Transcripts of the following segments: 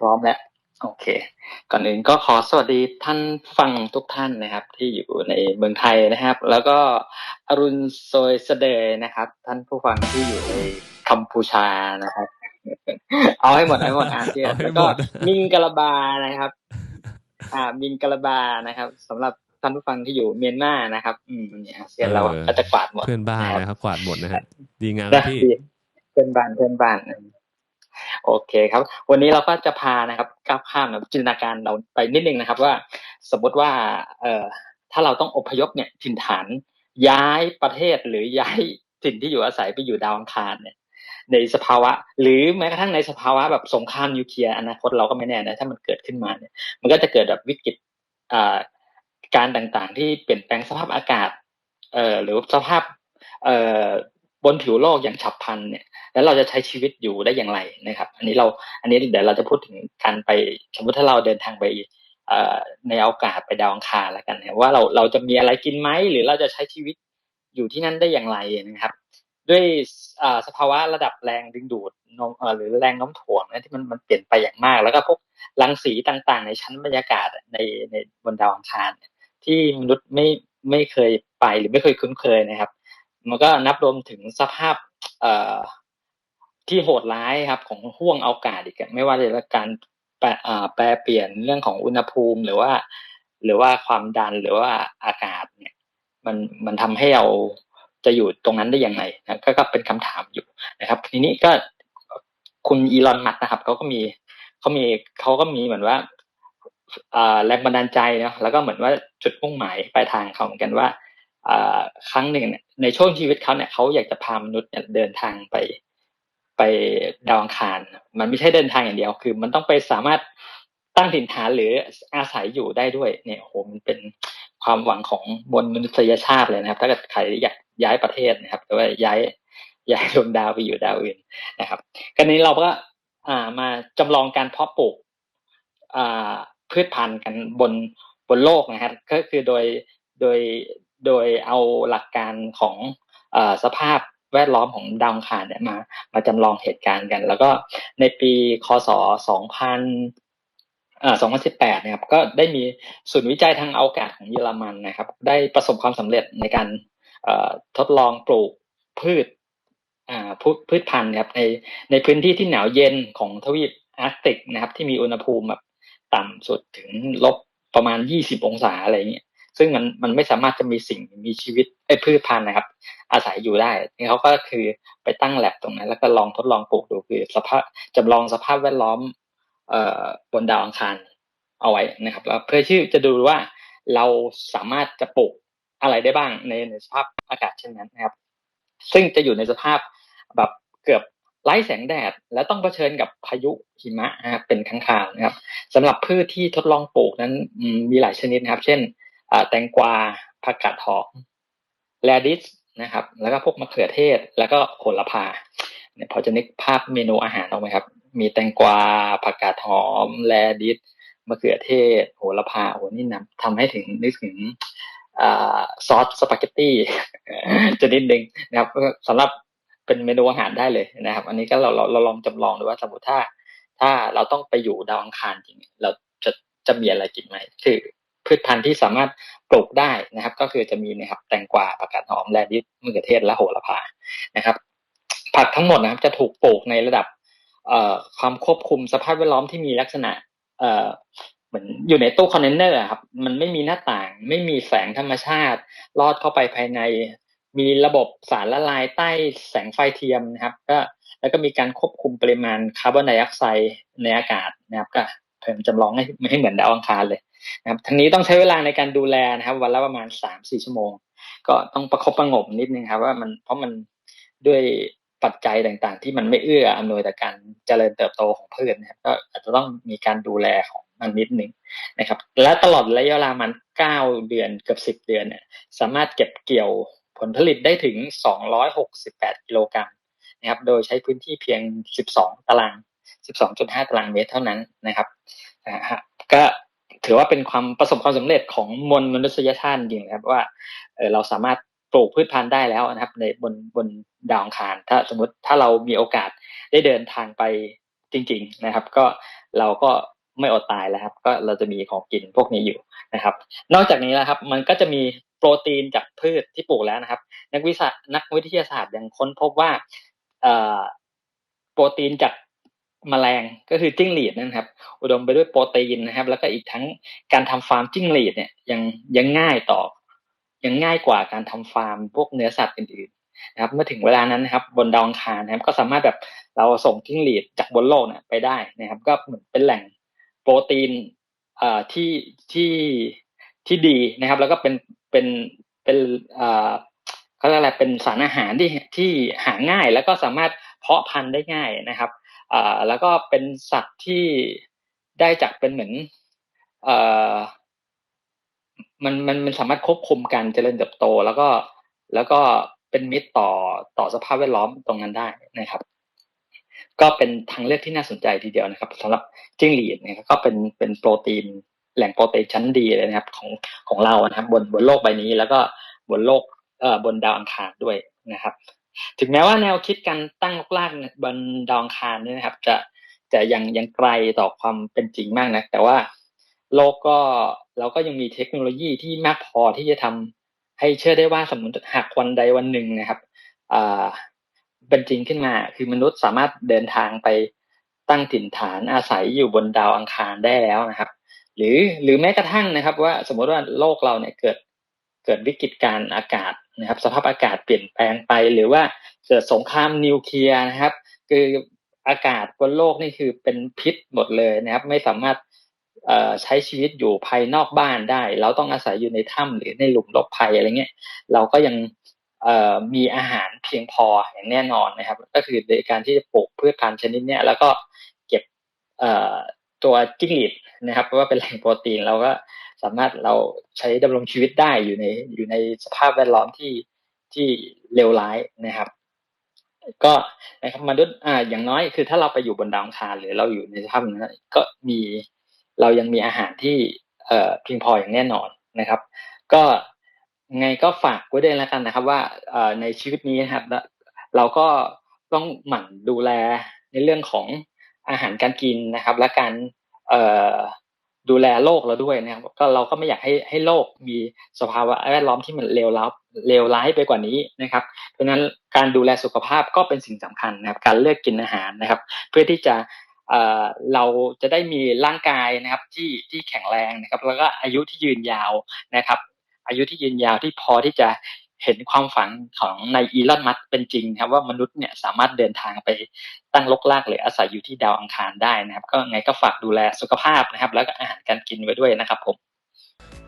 พร้อมแล้วโอเค ก่อนอื่นก็ขอสวัสดีท่านฟังทุกท่านนะครับ ที่อยู่ในเมืองไทยนะครับ แล้วก็อรุณโซยเสเดย์นะครับ ท่านผู้ฟังที่อยู่ในกัมพูชานะครับ เอาให้หมดเอาให้หมดอาเซียนแล้วก็มิงกะลาบานะครับ อ่า มิงกะลาบานะครับสำหรับท่านผู้ฟังที่อยู่เมียนมานะครับ อืมเนี่ยอาเซียนเราก็จะกวาดหมดเพื่อนบ้านนะครับกวาดหมดนะฮะดีงามได้ที่เพื่อนบ้านเพื่อนบ้าน โอเคครับ วันนี้เราก็จะพานะครับก้าวข้ามจินตนาการเราไปนิดนึงนะครับ ว่าสมมติว่าเอ่อถ้าเราต้องอพยพเนี่ยถิ่นฐานย้ายประเทศหรือย้ายถิ่นที่อยู่อาศัยไปอยู่ดาวอังคารเนี่ยในสภาวะ หรือแม้กระทั่งในสภาวะแบบสงครามนิวเคลียร์อนาคตเราก็ไม่แน่นะถ้ามันเกิดขึ้นมาเนี่ยมันก็จะเกิดแบบวิกฤตอาการต่างๆ ที่เปลี่ยนแปลงสภาพอากาศเอ่อหรือสภาพเอ่อบนผิวโลกอย่างฉับพลันเนี่ย แล้วเราจะใช้ชีวิตอยู่ได้อย่างไรนะครับ อันนี้เราอันนี้เดี๋ยวเราจะพูดถึงการไปสมมติถ้าเราเดินทางไปในอวกาศไปดาวอังคารแล้วกันนะว่าเราเราจะมีอะไรกินไหมหรือเราจะใช้ชีวิตอยู่ที่นั่นได้อย่างไรนะครับ ด้วยอ่าสภาวะระดับแรงดึงดูดเอ่อหรือแรงโน้มถ่วงนะที่มันมันเปลี่ยนไปอย่างมาก แล้วก็พวกรังสีต่างๆ ในชั้นบรรยากาศในในบนดาวอังคารเนี่ยที่มนุษย์ไม่ไม่เคยไปหรือไม่เคยคุ้นเคยนะครับ มันก็นับรวมถึงสภาพอ่อ ที่โหดร้ายครับของห่วงอากาศอีกไม่ว่าจะเป็นการแปรแปรเปลี่ยนเรื่องของอุณหภูมิหรือว่า หรือว่าความดันหรือว่าอากาศเนี่ย มันมันทำให้เราจะอยู่ตรงนั้นได้ยังไงนะก็เป็นคำถามอยู่นะครับ ทีนี้ก็คุณอีลอนมัสก์นะครับเขาก็มีเขามีเขาก็มีเหมือนว่าแรงบันดาลใจนะแล้วก็เหมือนว่าจุดมุ่งหมายปลายทางเขาเหมือนกันว่าครั้งหนึ่งในช่วงชีวิตเขาเนี่ยเขาอยากจะพามนุษย์เดินทางไป ไปดาวอังคาร มันไม่ใช่เดินทางอย่างเดียว คือ มันต้องไปสามารถตั้งถิ่นฐานหรืออาศัยอยู่ได้ด้วยเนี่ยโหมันเป็นความหวังของมวลมนุษยชาติเลยนะครับ ถ้าเกิดใครอยากย้ายประเทศนะครับหรือว่าย้ายย้ายดวงดาวไปอยู่ดาวอื่นนะครับกันนี้เราก็อ่ามาจำลองการเพาะปลูกอ่าพืชพันธุ์กันบนบนโลกนะครับก็คือโดยโดยโดยเอาหลักการของอสภาพ แวดล้อมของดาวอังคารเนี่ยมา มาจำลองเหตุการณ์กัน แล้วก็ในปีคศ 2000เอ่อ2018 นะครับ ก็ได้มีศูนย์วิจัยทางอวกาศของเยอรมันนะครับ ได้ประสบความสำเร็จในการทดลองปลูกพืชอ่าพืชพืชพันธุ์นะครับในในพื้นที่ที่หนาวเย็นของทวีปอาร์กติกนะครับ ที่มีอุณหภูมิแบบต่ำสุดถึงลบประมาณ 20 องศาอะไรเงี้ย ซึ่งมันมันไม่สามารถจะมีสิ่งมีชีวิตไอ้พืชพันธุ์นะครับ อาศัยอยู่ได้นี่เขาก็คือไปตั้งแลบตรงนั้น แล้วก็ลองทดลองปลูกดูคือสภาพจำลองสภาพแวดล้อมเอ่อบนดาวอังคารเอาไว้นะครับแล้วเพื่อที่จะดูว่าเราสามารถจะปลูกอะไรได้บ้างในในสภาพอากาศเช่นนั้นนะครับ ซึ่งจะอยู่ในสภาพแบบเกือบไร้แสงแดด แล้วต้องเผชิญกับพายุหิมะนะครับเป็นครั้งคราวนะครับสำหรับพืชที่ทดลองปลูกนั้นมีหลายชนิดนะครับ เช่น แตงกวาผักกาดหอมแรดิสนะครับ แล้วก็พวกมะเขือเทศ แล้วก็โหระพาเนี่ยพอจะนึกภาพเมนูอาหารออกไหมครับ มีแตงกวาผักกาดหอมแรดิสมะเขือเทศ โหระพาโอ้นี่นำทำให้ถึงนึกถึงอซอสสปาเกตตี้จะนิดนึงนะครับสำหรับเป็นเมนูอาหารได้เลยนะครับ อันนี้ก็เราเราเราลองจำลองดูว่าสมมติถ้า ถ้าเราต้องไปอยู่ดาวอังคารจริงเราจะจะมีอะไรกินไหมคือ พืชพันธุ์ที่สามารถปลูกได้นะครับ ก็คือจะมีนะครับแตงกวาผักกาดหอมแรดิสมะเขือเทศและโหระพานะครับ ผักทั้งหมดนะครับ จะถูกปลูกในระดับความควบคุมสภาพแวดล้อมที่มีลักษณะเหมือนอยู่ในตู้คอนเทนเนอร์ครับ มันไม่มีหน้าต่าง ไม่มีแสงธรรมชาติ ลอดเข้าไปภายใน มีระบบสารละลายใต้แสงไฟเทียมนะครับ ก็แล้วก็มีการควบคุมปริมาณคาร์บอนไดออกไซด์ในอากาศนะครับ ก็เพิ่มจำลองให้ไม่ให้เหมือนดาวอังคารเลย นะครับทั้งนี้ต้องใช้เวลาในการดูแลนะครับ วันละประมาณสามสี่ชั่วโมง ก็ต้องประคบประงมนิดนึงครับ ว่ามันเพราะมันด้วยปัจจัยต่างๆ ที่มันไม่เอื้ออำนวยต่อการเจริญเติบโตของพืชนะครับ ก็อาจจะต้องมีการดูแลของมันนิดนึงนะครับ และตลอดระยะเวลามันเก้าเดือนเกือบสิบ10เดือนเนี่ยสามารถเก็บเกี่ยวผลผลิตได้ถึง268กิโลกรัมนะครับ โดยใช้พื้นที่เพียง12ตาราง12.5ตารางเมตรเท่านั้นนะครับ ถือว่าเป็นความประสบความสำเร็จของมวลมนุษยชาติจริงๆนะครับว่าเราสามารถปลูกพืชพันธุ์ได้แล้วนะครับ ในบนบนดาวอังคาร ถ้าสมมติถ้าเรามีโอกาสได้เดินทางไปจริง ๆนะครับ ก็เราก็ไม่อดตายแล้วครับ ก็เราจะมีของกินพวกนี้อยู่นะครับ นอกจากนี้แล้วครับ มันก็จะมีโปรตีนจากพืชที่ปลูกแล้วนะครับ นักวิชานักวิทยาศาสตร์ยังค้นพบว่าโปรตีนจาก แมลงก็คือจิ้งหรีดนะครับ อุดมไปด้วยโปรตีนนะครับ แล้วก็อีกทั้งการทำฟาร์มจิ้งหรีดเนี่ยยังยังง่ายต่อ ยังง่ายกว่าการทำฟาร์มพวกเนื้อสัตว์อื่นๆนะครับ เมื่อถึงเวลานั้นนะครับ บนดาวองคารนะครับ ก็สามารถแบบเราส่งจิ้งหรีดจากบนโลกเนี่ยไปได้นะครับ ก็เหมือนเป็นแหล่งโปรตีนเอ่อที่ที่ที่ดีนะครับ แล้วก็เป็นเป็นเป็นเอ่อเขาเรียกอะไรเป็นสารอาหารที่ที่หาง่าย แล้วก็สามารถเพาะพันธุ์ได้ง่ายนะครับ อ่อแล้วก็เป็นสัตว์ที่ได้จากเป็นเหมือนเอ่อมันมันมันสามารถควบคุมการเจริญเติบโต แล้วก็แล้วก็เป็นมิตรต่อต่อสภาพแวดล้อมตรงนั้นได้นะครับ ก็เป็นทางเลือกที่น่าสนใจทีเดียวนะครับสำหรับจิ้งหรีดเนี่ยก็เป็นเป็นโปรตีนแหล่งโปรตีนชั้นดีเลยนะครับของของเรานะครับ บนบนโลกใบนี้ แล้วก็บนโลกเอ่อบนดาวอังคารด้วยนะครับ ถึงแม้ว่าแนวคิดการตั้งลกลากบนดาวอังคารเนี่ยนะครับ จะจะยังยังไกลต่อความเป็นจริงมากนะแต่ว่าโลกก็เราก็ยังมีเทคโนโลยีที่มากพอที่จะทำให้เชื่อได้ว่าสมมติหากวันใดวันหนึ่งนะครับอ่าเป็นจริงขึ้นมาคือมนุษย์สามารถเดินทางไปตั้งถิ่นฐานอาศัยอยู่บนดาวอังคารได้แล้วนะครับ หรือหรือแม้กระทั่งนะครับ ว่าสมมติว่าโลกเราเนี่ยเกิด เกิดวิกฤตการอากาศนะครับ สภาพอากาศเปลี่ยนแปลงไป หรือว่าเกิดสงครามนิวเคลียร์นะครับ คืออากาศบนโลกนี่คือเป็นพิษหมดเลยนะครับ ไม่สามารถใช้ชีวิตอยู่ภายนอกบ้านได้ เราต้องอาศัยอยู่ในถ้ำหรือในหลุมหลบภัยอะไรเงี้ยเราก็ยังมีอาหารเพียงพออย่างแน่นอนนะครับ ก็คือในการที่จะปลูกพืชพันธุ์ชนิดเนี้ยแล้วก็เก็บตัวจิ้งหรีดนะครับเพราะว่าเป็นแหล่งโปรตีนเราก็ สามารถเราใช้ดำรงชีวิตได้อยู่ในอยู่ในสภาพแวดล้อมที่ที่เลวร้ายนะครับ ก็นะครับมนุษย์อ่าอย่างน้อยคือถ้าเราไปอยู่บนดาวคารหรือเราอยู่ในสภาพนั้นก็มีเรายังมีอาหารที่เอ่อเพียงพออย่างแน่นอนนะครับ ก็ไงก็ฝากไว้ด้วยแล้วกันนะครับ ว่าเอ่อในชีวิตนี้นะครับเราก็ต้องหมั่นดูแลในเรื่องของอาหารการกินนะครับ และการเอ่อ ดูแลโลกเราด้วยนะครับก็เราก็ไม่อยากให้ให้โลกมีสภาวะแวดล้อมที่มันเลวร้ายเลวร้ายไปกว่านี้นะครับ เพราะฉะนั้นการดูแลสุขภาพก็เป็นสิ่งสำคัญนะครับ การเลือกกินอาหารนะครับ เพื่อที่จะเราจะได้มีร่างกายนะครับที่ที่แข็งแรงนะครับ แล้วก็อายุที่ยืนยาวนะครับ อายุที่ยืนยาวที่พอที่จะ เห็นความฝันของนายอีลอนมัสเป็นจริงครับว่ามนุษย์เนี่ยสามารถเดินทางไปตั้งลกลากหรืออาศัยอยู่ที่ดาวอังคารได้นะครับ ก็ไงก็ฝากดูแลสุขภาพนะครับ แล้วก็อาหารการกินไว้ด้วยนะครับผม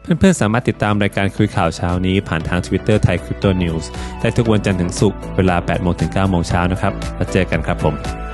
เพื่อนๆ สามารถติดตามรายการคุยข่าวเช้านี้ผ่านทาง Twitter ไทยคริปโตนิวส์ได้ทุกวันจันทร์ถึงศุกร์เวลา8โมงถึง9โมงเช้านะครับแล้วเจอกันครับผม